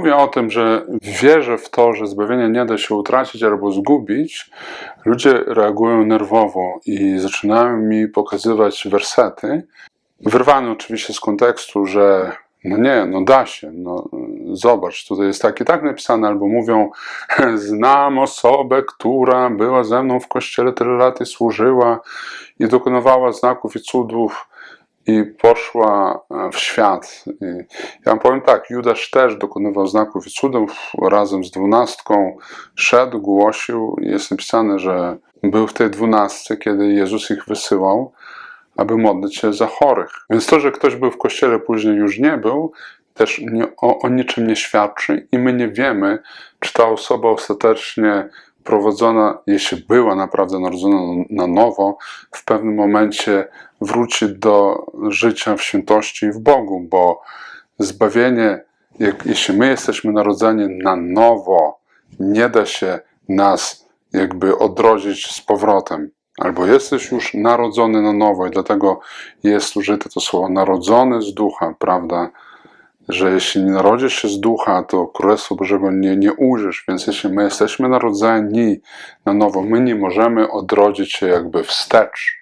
mówię o tym, że wierzę w to, że zbawienie nie da się utracić albo zgubić, ludzie reagują nerwowo i zaczynają mi pokazywać wersety, wyrwane oczywiście z kontekstu, że no nie, no da się, no zobacz, tutaj jest tak i tak napisane, albo mówią, znam osobę, która była ze mną w kościele tyle lat i służyła i dokonywała znaków i cudów i poszła e, w świat. I ja wam powiem tak, Judasz też dokonywał znaków i cudów razem z dwunastką, szedł, głosił jest napisane, że był w tej dwunastce, kiedy Jezus ich wysyłał, aby modlić się za chorych. Więc to, że ktoś był w kościele, później już nie był, też nie, o, o niczym nie świadczy i my nie wiemy, czy ta osoba ostatecznie prowadzona, jeśli była naprawdę narodzona na nowo, w pewnym momencie wróci do życia w świętości i w Bogu, bo zbawienie, jak, jeśli my jesteśmy narodzeni na nowo, nie da się nas jakby odrodzić z powrotem. Albo jesteś już narodzony na nowo i dlatego jest użyte to słowo narodzony z ducha, prawda? Że jeśli nie narodzisz się z ducha, to Królestwo Bożego nie, nie ujrzysz. Więc jeśli my jesteśmy narodzeni na nowo, my nie możemy odrodzić się jakby wstecz.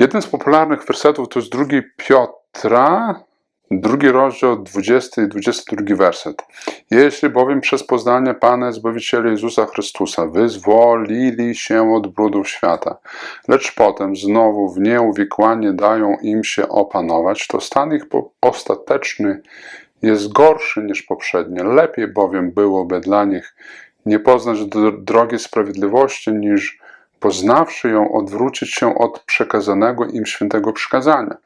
Jeden z popularnych wersetów to jest drugi Piotra, drugi rozdział, 20 i 22 werset. Jeśli bowiem przez poznanie Pana Zbawiciela Jezusa Chrystusa wyzwolili się od brudów świata, lecz potem znowu w nieuwikłanie dają im się opanować, to stan ich ostateczny jest gorszy niż poprzednie. Lepiej bowiem byłoby dla nich nie poznać drogi sprawiedliwości, niż poznawszy ją, odwrócić się od przekazanego im świętego przykazania.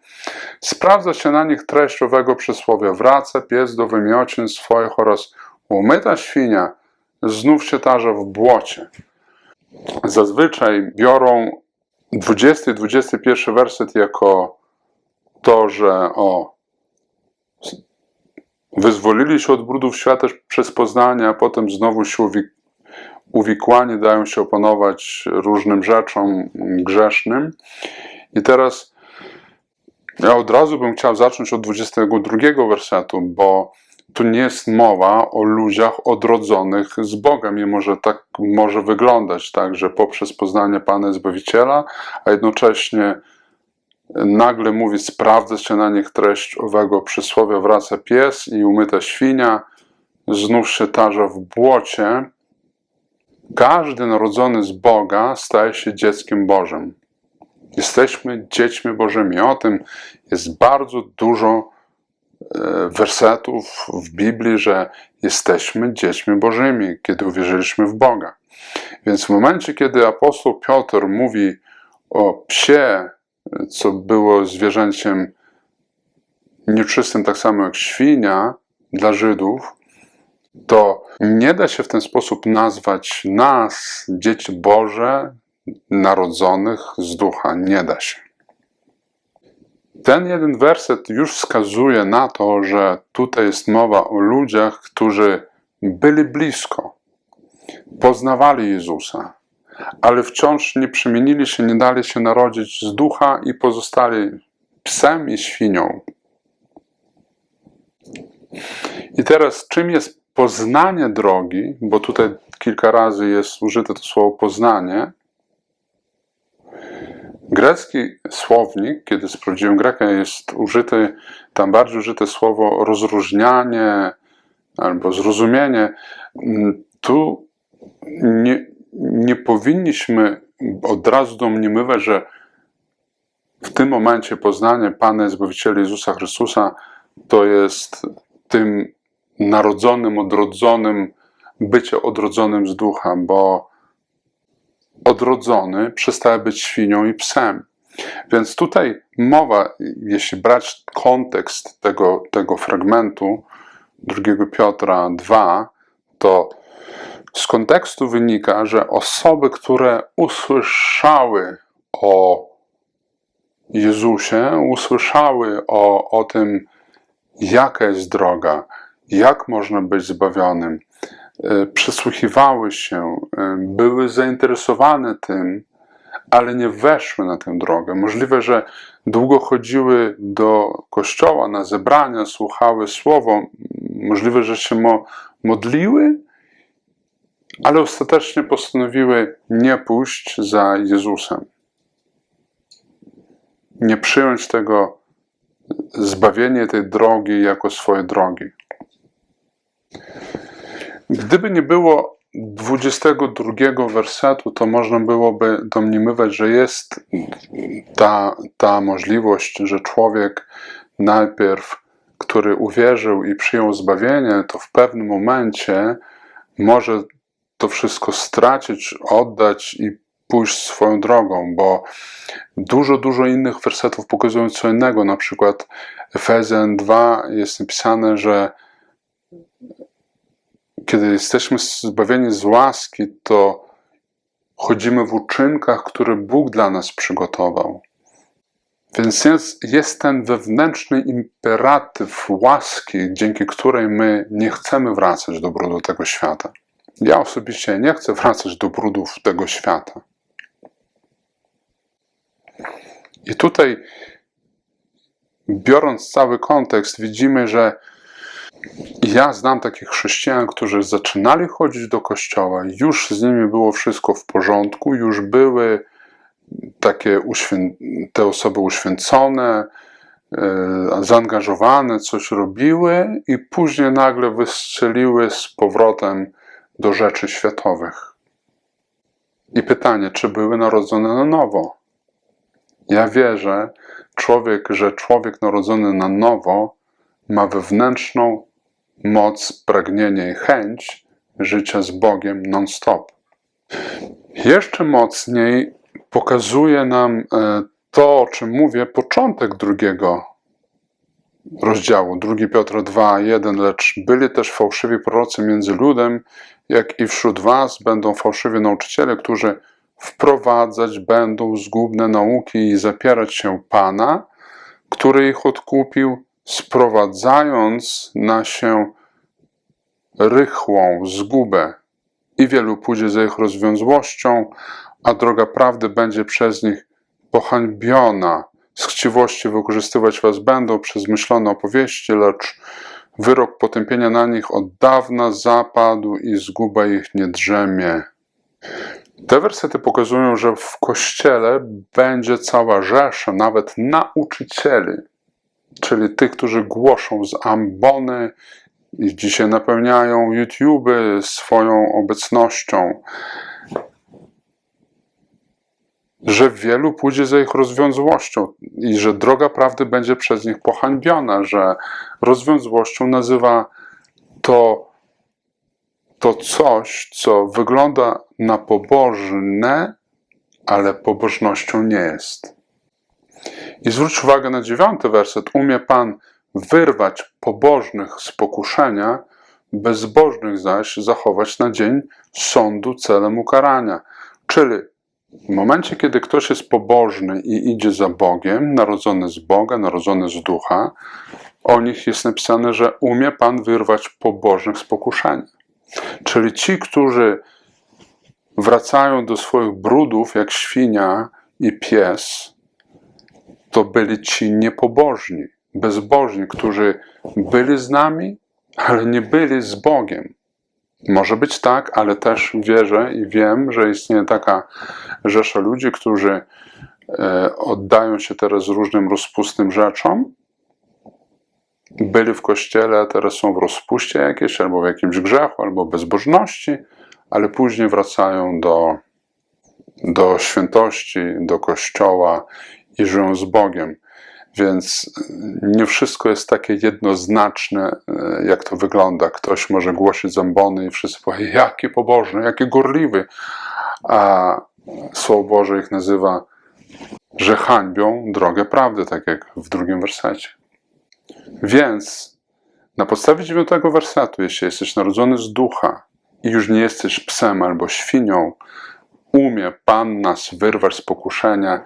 Sprawdza się na nich treść owego przysłowia, wraca pies do wymiocin swoich oraz umyta świnia znów się tarza w błocie. Zazwyczaj biorą 20 i 21 werset jako to, że o wyzwolili się od brudów świata przez poznanie, a potem znowu się uwikłani dają się opanować różnym rzeczom grzesznym. I teraz ja od razu bym chciał zacząć od 22 wersetu, bo tu nie jest mowa o ludziach odrodzonych z Boga, mimo że tak może wyglądać, tak, że poprzez poznanie Pana Zbawiciela, a jednocześnie nagle mówi, sprawdza się na nich treść owego przysłowia, wraca pies i umyta świnia, znów się tarza w błocie, każdy narodzony z Boga staje się dzieckiem Bożym. Jesteśmy dziećmi Bożymi. O tym jest bardzo dużo e, wersetów w Biblii, że jesteśmy dziećmi Bożymi, kiedy uwierzyliśmy w Boga. Więc w momencie, kiedy apostoł Piotr mówi o psie, co było zwierzęciem nieczystym, tak samo jak świnia dla Żydów, to nie da się w ten sposób nazwać nas, dzieci Boże, narodzonych z ducha. Nie da się. Ten jeden werset już wskazuje na to, że tutaj jest mowa o ludziach, którzy byli blisko, poznawali Jezusa, ale wciąż nie przemienili się, nie dali się narodzić z ducha i pozostali psem i świnią. I teraz, czym jest poznanie drogi, bo tutaj kilka razy jest użyte to słowo poznanie. Grecki słownik, kiedy sprawdziłem Grekę, jest użyty, tam bardziej użyte słowo rozróżnianie albo zrozumienie. Tu nie, powinniśmy od razu domniemywać, że w tym momencie poznanie Pana Zbawiciela Jezusa Chrystusa to jest tym narodzonym, odrodzonym, bycie odrodzonym z ducha, bo odrodzony przestaje być świnią i psem. Więc tutaj mowa, jeśli brać kontekst tego, tego fragmentu 2 Piotra 2, to z kontekstu wynika, że osoby, które usłyszały o Jezusie, usłyszały o, o tym, jaka jest droga, jak można być zbawionym, e, przysłuchiwały się, e, były zainteresowane tym, ale nie weszły na tę drogę. Możliwe, że długo chodziły do kościoła na zebrania, słuchały słowo. Możliwe, że się mo modliły, ale ostatecznie postanowiły nie pójść za Jezusem. Nie przyjąć tego zbawienie tej drogi jako swoje drogi. Gdyby nie było 22 wersetu, to można byłoby domniemywać, że jest ta, ta możliwość, że człowiek najpierw, który uwierzył i przyjął zbawienie, to w pewnym momencie może to wszystko stracić, oddać i pójść swoją drogą, bo dużo, dużo innych wersetów pokazują co innego. Na przykład Efezjan 2 jest napisane, że kiedy jesteśmy zbawieni z łaski, to chodzimy w uczynkach, które Bóg dla nas przygotował. Więc jest, jest ten wewnętrzny imperatyw łaski, dzięki której my nie chcemy wracać do tego świata. Ja osobiście nie chcę wracać do brudów tego świata. I tutaj, biorąc cały kontekst, widzimy, że ja znam takich chrześcijan, którzy zaczynali chodzić do kościoła, już z nimi było wszystko w porządku, już były takie te osoby uświęcone, e, zaangażowane, coś robiły, i później nagle wystrzeliły z powrotem do rzeczy światowych. I pytanie, czy były narodzone na nowo? Ja wierzę, człowiek, że człowiek narodzony na nowo ma wewnętrzną moc, pragnienie i chęć życia z Bogiem non-stop. Jeszcze mocniej pokazuje nam e, to, o czym mówię, początek drugiego rozdziału, 2 Piotra 2, 1, lecz byli też fałszywi prorocy między ludem, jak i wśród was będą fałszywi nauczyciele, którzy wprowadzać będą zgubne nauki i zapierać się Pana, który ich odkupił, sprowadzając na się rychłą zgubę i wielu pójdzie za ich rozwiązłością, a droga prawdy będzie przez nich pohańbiona. Z chciwości wykorzystywać was będą przez myślone opowieści, lecz wyrok potępienia na nich od dawna zapadł i zguba ich nie drzemie. Te wersety pokazują, że w kościele będzie cała rzesza, nawet nauczycieli, czyli tych, którzy głoszą z ambony i dzisiaj napełniają YouTube swoją obecnością, że wielu pójdzie za ich rozwiązłością i że droga prawdy będzie przez nich pohańbiona, że rozwiązłością nazywa to, to coś, co wygląda na pobożne, ale pobożnością nie jest. I zwróć uwagę na dziewiąty werset. Umie Pan wyrwać pobożnych z pokuszenia, bezbożnych zaś zachować na dzień sądu celem ukarania. Czyli w momencie, kiedy ktoś jest pobożny i idzie za Bogiem, narodzony z Boga, narodzony z ducha, o nich jest napisane, że umie Pan wyrwać pobożnych z pokuszenia. Czyli ci, którzy wracają do swoich brudów jak świnia i pies, to byli ci niepobożni, bezbożni, którzy byli z nami, ale nie byli z Bogiem. Może być tak, ale też wierzę i wiem, że istnieje taka rzesza ludzi, którzy e, oddają się teraz różnym rozpustnym rzeczom. Byli w kościele, teraz są w rozpuście jakiejś, albo w jakimś grzechu, albo bezbożności, ale później wracają do, do świętości, do kościoła i żyją z Bogiem. Więc nie wszystko jest takie jednoznaczne, e, jak to wygląda. Ktoś może głosić zambony i wszyscy powiedzą, jaki pobożny, jaki gorliwy. A Słowo Boże ich nazywa, że hańbią drogę prawdy, tak jak w drugim wersecie. Więc na podstawie dziewiątego wersetu, jeśli jesteś narodzony z ducha i już nie jesteś psem albo świnią, umie Pan nas wyrwać z pokuszenia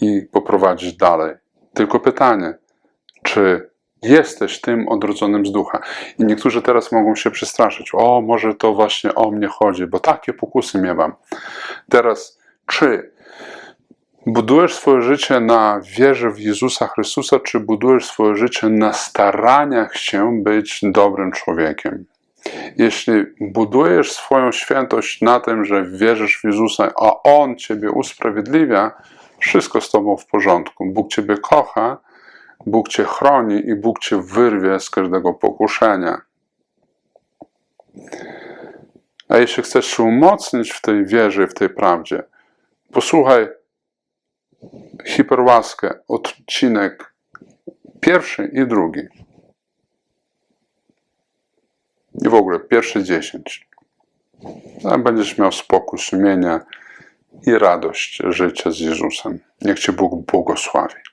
i poprowadzić dalej. Tylko pytanie, czy jesteś tym odrodzonym z ducha? I niektórzy teraz mogą się przestraszyć. O, może to właśnie o mnie chodzi, bo takie pokusy miewam. Teraz, czy budujesz swoje życie na wierze w Jezusa Chrystusa, czy budujesz swoje życie na staraniach się być dobrym człowiekiem? Jeśli budujesz swoją świętość na tym, że wierzysz w Jezusa, a On Ciebie usprawiedliwia, wszystko z Tobą w porządku. Bóg Ciebie kocha, Bóg Cię chroni i Bóg Cię wyrwie z każdego pokuszenia. A jeśli chcesz się umocnić w tej wierze, w tej prawdzie, posłuchaj hiperłaskę, odcinek pierwszy i drugi. I w ogóle pierwsze dziesięć. Będziesz miał spokój sumienia i radość życia z Jezusem. Niech Cię Bóg błogosławi.